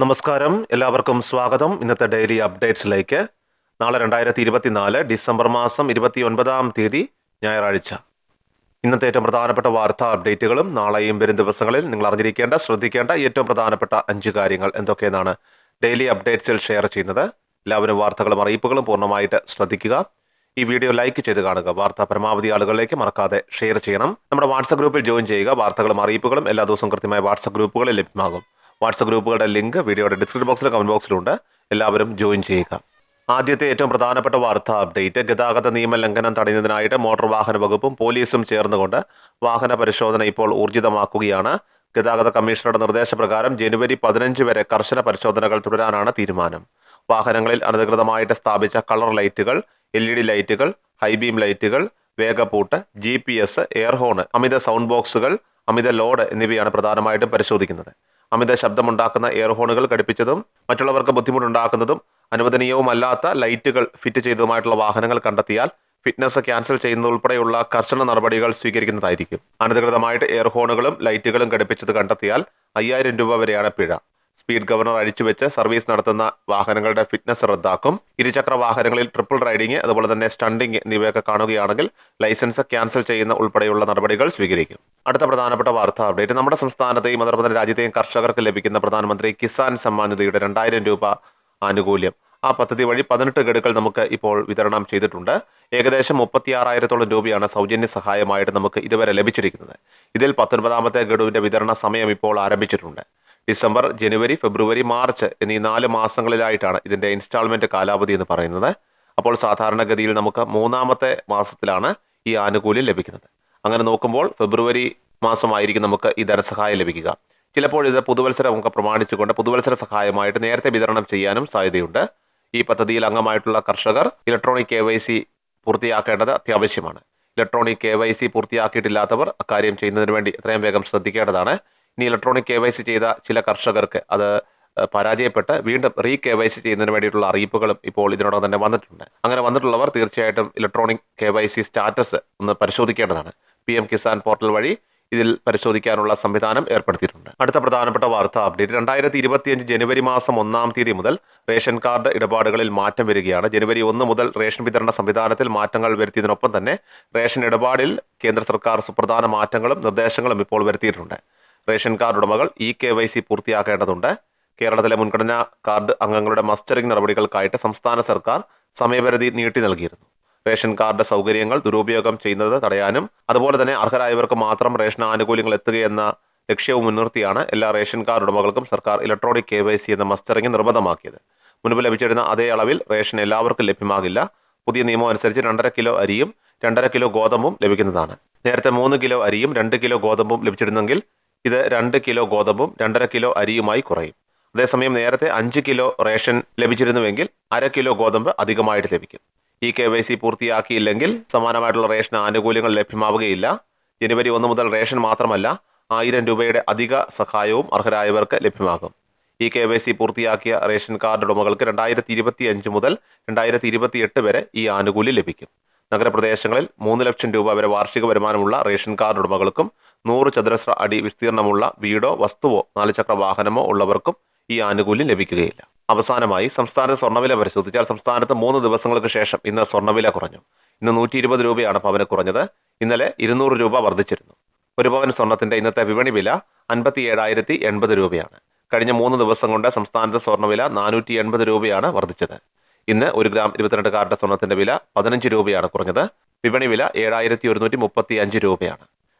നമസ്കാരം. എല്ലാവർക്കും സ്വാഗതം. ഇന്നത്തെ ഡെയിലി അപ്ഡേറ്റ്സിലേക്ക്. നാളെ രണ്ടായിരത്തി ഇരുപത്തിനാല് ഡിസംബർ മാസം ഇരുപത്തി ഒൻപതാം തീയതി ഞായറാഴ്ച. ഇന്നത്തെ ഏറ്റവും പ്രധാനപ്പെട്ട വാർത്താ അപ്ഡേറ്റുകളും നാളെയും വരും ദിവസങ്ങളിൽ നിങ്ങൾ അറിഞ്ഞിരിക്കേണ്ട ശ്രദ്ധിക്കേണ്ട ഏറ്റവും പ്രധാനപ്പെട്ട അഞ്ച് കാര്യങ്ങൾ എന്തൊക്കെയെന്നാണ് ഡെയിലി അപ്ഡേറ്റ്സിൽ ഷെയർ ചെയ്യുന്നത്. എല്ലാവരും വാർത്തകളും അറിയിപ്പുകളും പൂർണമായിട്ട് ശ്രദ്ധിക്കുക. ഈ വീഡിയോ ലൈക്ക് ചെയ്ത് കാണുക. വാർത്ത പരമാവധി ആളുകളിലേക്ക് മറക്കാതെ ഷെയർ ചെയ്യണം. നമ്മുടെ വാട്സപ്പ് ഗ്രൂപ്പിൽ ജോയിൻ ചെയ്യുക. വാർത്തകളും അറിയിപ്പുകളും എല്ലാ ദിവസവും കൃത്യമായ വാട്സപ്പ് ഗ്രൂപ്പുകളിൽ ലഭ്യമാകും. വാട്സപ്പ് ഗ്രൂപ്പുകളുടെ ലിങ്ക് വീഡിയോയുടെ ഡിസ്ക്രിപ്ഷൻ ബോക്സിലും കമന്റ് ബോക്സിലുണ്ട് എല്ലാവരും ജോയിൻ ചെയ്യുക. ആദ്യത്തെ ഏറ്റവും പ്രധാനപ്പെട്ട വാർത്താ അപ്ഡേറ്റ് ഗതാഗത നിയമ ലംഘനം തടയുന്നതിനായിട്ട് മോട്ടോർ വാഹന വകുപ്പും പോലീസും ചേർന്നുകൊണ്ട് വാഹന പരിശോധന ഇപ്പോൾ ഊർജിതമാക്കുകയാണ്. ഗതാഗത കമ്മീഷണറുടെ നിർദ്ദേശപ്രകാരം ജനുവരി പതിനഞ്ച് വരെ കർശന പരിശോധനകൾ തുടരാനാണ് തീരുമാനം. വാഹനങ്ങളിൽ അനധികൃതമായിട്ട് സ്ഥാപിച്ച കളർ ലൈറ്റുകൾ എൽ ഇ ഡി ലൈറ്റുകൾ ഹൈബീം ലൈറ്റുകൾ വേഗപ്പൂട്ട് G P S air horn അമിത സൗണ്ട് ബോക്സുകൾ അമിത ലോഡ് എന്നിവയാണ് പ്രധാനമായിട്ടും പരിശോധിക്കുന്നത്. അമിത ശബ്ദമുണ്ടാക്കുന്ന എയർഹോണുകൾ ഘടിപ്പിച്ചതും മറ്റുള്ളവർക്ക് ബുദ്ധിമുട്ടുണ്ടാക്കുന്നതും അനുവദനീയവുമല്ലാത്ത ലൈറ്റുകൾ ഫിറ്റ് ചെയ്തതുമായിട്ടുള്ള വാഹനങ്ങൾ കണ്ടെത്തിയാൽ ഫിറ്റ്നസ് ക്യാൻസൽ ചെയ്യുന്നതുൾപ്പെടെയുള്ള കർശന നടപടികൾ സ്വീകരിക്കുന്നതായിരിക്കും. അനധികൃതമായിട്ട് എയർഹോണുകളും ലൈറ്റുകളും ഘടിപ്പിച്ചത് കണ്ടെത്തിയാൽ അയ്യായിരം രൂപ വരെയാണ് പിഴ. സ്പീഡ് ഗവർണർ അഴിച്ചുവെച്ച് സർവീസ് നടത്തുന്ന വാഹനങ്ങളുടെ ഫിറ്റ്നസ് റദ്ദാക്കും. ഇരുചക്ര വാഹനങ്ങളിൽ ട്രിപ്പിൾ റൈഡിംഗ് അതുപോലെ തന്നെ സ്റ്റണ്ടിംഗ് എന്നിവയൊക്കെ കാണുകയാണെങ്കിൽ ലൈസൻസ് ക്യാൻസൽ ചെയ്യുന്ന ഉൾപ്പെടെയുള്ള നടപടികൾ സ്വീകരിക്കും. അടുത്ത പ്രധാനപ്പെട്ട വാർത്ത അപ്ഡേറ്റ്. നമ്മുടെ സംസ്ഥാനത്തെയും അതോടൊപ്പം തന്നെ രാജ്യത്തെയും കർഷകർക്ക് ലഭിക്കുന്ന പ്രധാനമന്ത്രി കിസാൻ സമ്മാൻ നിധിയുടെ രണ്ടായിരം രൂപ ആനുകൂല്യം. ആ പദ്ധതി വഴി പതിനെട്ട് ഗഡുക്കൾ നമുക്ക് ഇപ്പോൾ വിതരണം ചെയ്തിട്ടുണ്ട്. ഏകദേശം മുപ്പത്തി ആറായിരത്തോളം രൂപയാണ് സൗജന്യ സഹായമായിട്ട് നമുക്ക് ഇതുവരെ ലഭിച്ചിരിക്കുന്നത്. ഇതിൽ പത്തൊൻപതാമത്തെ ഗഡുവിന്റെ വിതരണ സമയം ഇപ്പോൾ ആരംഭിച്ചിട്ടുണ്ട്. ഡിസംബർ ജനുവരി ഫെബ്രുവരി മാർച്ച് എന്നീ നാല് മാസങ്ങളിലായിട്ടാണ് ഇതിന്റെ ഇൻസ്റ്റാൾമെന്റ് കാലാവധി എന്ന് പറയുന്നത്. അപ്പോൾ സാധാരണഗതിയിൽ നമുക്ക് മൂന്നാമത്തെ മാസത്തിലാണ് ഈ ആനുകൂല്യം ലഭിക്കുന്നത്. അങ്ങനെ നോക്കുമ്പോൾ ഫെബ്രുവരി മാസമായിരിക്കും നമുക്ക് ഈ ധനസഹായം ലഭിക്കുക. ചിലപ്പോൾ ഇത് നമുക്ക് പ്രമാണിച്ചുകൊണ്ട് പുതുവത്സര സഹായമായിട്ട് നേരത്തെ വിതരണം ചെയ്യാനും സാധ്യതയുണ്ട്. ഈ പദ്ധതിയിൽ അംഗമായിട്ടുള്ള കർഷകർ ഇലക്ട്രോണിക് കെ വൈ സി പൂർത്തിയാക്കേണ്ടത് അത്യാവശ്യമാണ്. ഇലക്ട്രോണിക് കെ വൈ സി പൂർത്തിയാക്കിയിട്ടില്ലാത്തവർ അക്കാര്യം ചെയ്യുന്നതിന് വേണ്ടി എത്രയും വേഗം ശ്രദ്ധിക്കേണ്ടതാണ്. ഇനി ഇലക്ട്രോണിക് കെ വൈ സി ചെയ്ത ചില കർഷകർക്ക് അത് പരാജയപ്പെട്ട് വീണ്ടും റീ കെ വൈ സി ചെയ്യുന്നതിന് വേണ്ടിയിട്ടുള്ള അറിയിപ്പുകളും ഇപ്പോൾ ഇതിനോടകം തന്നെ വന്നിട്ടുണ്ട്. അങ്ങനെ വന്നിട്ടുള്ളവർ തീർച്ചയായിട്ടും electronic K Y C status ഒന്ന് പരിശോധിക്കേണ്ടതാണ്. പി എം കിസാൻ പോർട്ടൽ വഴി ഇതിൽ പരിശോധിക്കാനുള്ള സംവിധാനം ഏർപ്പെടുത്തിയിട്ടുണ്ട്. അടുത്ത പ്രധാനപ്പെട്ട വാർത്താ അപ്ഡേറ്റ് രണ്ടായിരത്തി ഇരുപത്തിയഞ്ച് ജനുവരി മാസം ഒന്നാം തീയതി മുതൽ റേഷൻ കാർഡ് ഇടപാടുകളിൽ മാറ്റം വരികയാണ്. ജനുവരി ഒന്ന് മുതൽ റേഷൻ വിതരണ സംവിധാനത്തിൽ മാറ്റങ്ങൾ വരുത്തിയതിനൊപ്പം തന്നെ റേഷൻ ഇടപാടിൽ കേന്ദ്ര സർക്കാർ സുപ്രധാന മാറ്റങ്ങളും നിർദ്ദേശങ്ങളും ഇപ്പോൾ വരുത്തിയിട്ടുണ്ട്. റേഷൻ കാർഡ് ഉടമകൾ ഇ കെ വൈ സി പൂർത്തിയാക്കേണ്ടതുണ്ട്. കേരളത്തിലെ മുൻഗണനാ കാർഡ് അംഗങ്ങളുടെ മസ്റ്ററിംഗ് നടപടികൾക്കായിട്ട് സംസ്ഥാന സർക്കാർ സമയപരിധി നീട്ടി നൽകിയിരുന്നു. റേഷൻ കാർഡ് സൗകര്യങ്ങൾ ദുരുപയോഗം ചെയ്യുന്നത് തടയാനും അതുപോലെ തന്നെ അർഹരായവർക്ക് മാത്രം റേഷൻ ആനുകൂല്യങ്ങൾ എത്തുകയെന്ന ലക്ഷ്യവും മുൻനിർത്തിയാണ് എല്ലാ റേഷൻ കാർഡ് ഉടമകൾക്കും സർക്കാർ ഇലക്ട്രോണിക് കെ വൈ സി എന്ന മസ്റ്ററിംഗ് നിർബന്ധമാക്കിയത്. മുൻപ് ലഭിച്ചിരുന്ന അതേ അളവിൽ റേഷൻ എല്ലാവർക്കും ലഭ്യമാകില്ല. പുതിയ നിയമം അനുസരിച്ച് രണ്ടര കിലോ അരിയും രണ്ടര കിലോ ഗോതമ്പും ലഭിക്കുന്നതാണ്. നേരത്തെ മൂന്ന് കിലോ അരിയും രണ്ട് കിലോ ഗോതമ്പും ലഭിച്ചിരുന്നെങ്കിൽ ഇത് രണ്ട് കിലോ ഗോതമ്പും രണ്ടര കിലോ അരിയുമായി കുറയും. അതേസമയം നേരത്തെ അഞ്ച് കിലോ റേഷൻ ലഭിച്ചിരുന്നുവെങ്കിൽ അര കിലോ ഗോതമ്പ് അധികമായിട്ട് ലഭിക്കും. ഈ കെ വൈ സി പൂർത്തിയാക്കിയില്ലെങ്കിൽ സമാനമായിട്ടുള്ള റേഷൻ ആനുകൂല്യങ്ങൾ ലഭ്യമാവുകയില്ല. ജനുവരി ഒന്ന് മുതൽ റേഷൻ മാത്രമല്ല ആയിരം രൂപയുടെ അധിക സഹായവും അർഹരായവർക്ക് ലഭ്യമാകും. ഈ കെ വൈ സി പൂർത്തിയാക്കിയ റേഷൻ കാർഡ് ഉടമകൾക്ക് രണ്ടായിരത്തി ഇരുപത്തി അഞ്ച് മുതൽ രണ്ടായിരത്തി ഇരുപത്തി എട്ട് വരെ ഈ ആനുകൂല്യം ലഭിക്കും. നഗരപ്രദേശങ്ങളിൽ മൂന്ന് ലക്ഷം രൂപ വരെ വാർഷിക വരുമാനമുള്ള റേഷൻ കാർഡ് ഉടമകൾക്കും നൂറ് ചതുരശ്ര അടി വിസ്തീർണമുള്ള വീടോ വസ്തുവോ നാലുചക്ര വാഹനമോ ഉള്ളവർക്കും ഈ ആനുകൂല്യം ലഭിക്കുകയില്ല. അവസാനമായി സംസ്ഥാനത്ത് സ്വർണവില പരിശോധിച്ചാൽ സംസ്ഥാനത്ത് മൂന്ന് ദിവസങ്ങൾക്ക് ശേഷം ഇന്ന് സ്വർണവില കുറഞ്ഞു. ഇന്ന് നൂറ്റി ഇരുപത് രൂപയാണ് പവന് കുറഞ്ഞത്. ഇന്നലെ ഇരുന്നൂറ് രൂപ വർദ്ധിച്ചിരുന്നു. ഒരു പവൻ സ്വർണത്തിന്റെ ഇന്നത്തെ വിപണി വില അൻപത്തി ഏഴായിരത്തി എൺപത് രൂപയാണ്. കഴിഞ്ഞ മൂന്ന് ദിവസം കൊണ്ട് സംസ്ഥാനത്തെ സ്വർണവില നാനൂറ്റി എൺപത് രൂപയാണ് വർദ്ധിച്ചത്. ഇന്ന് ഒരു ഗ്രാം ഇരുപത്തിരണ്ട് കാരറ്റ് സ്വർണത്തിന്റെ വില പതിനഞ്ച് രൂപയാണ് കുറഞ്ഞത്. വിപണി വില ഏഴായിരത്തി ഒരുന്നൂറ്റി മുപ്പത്തി അഞ്ച് രൂപയാണ്.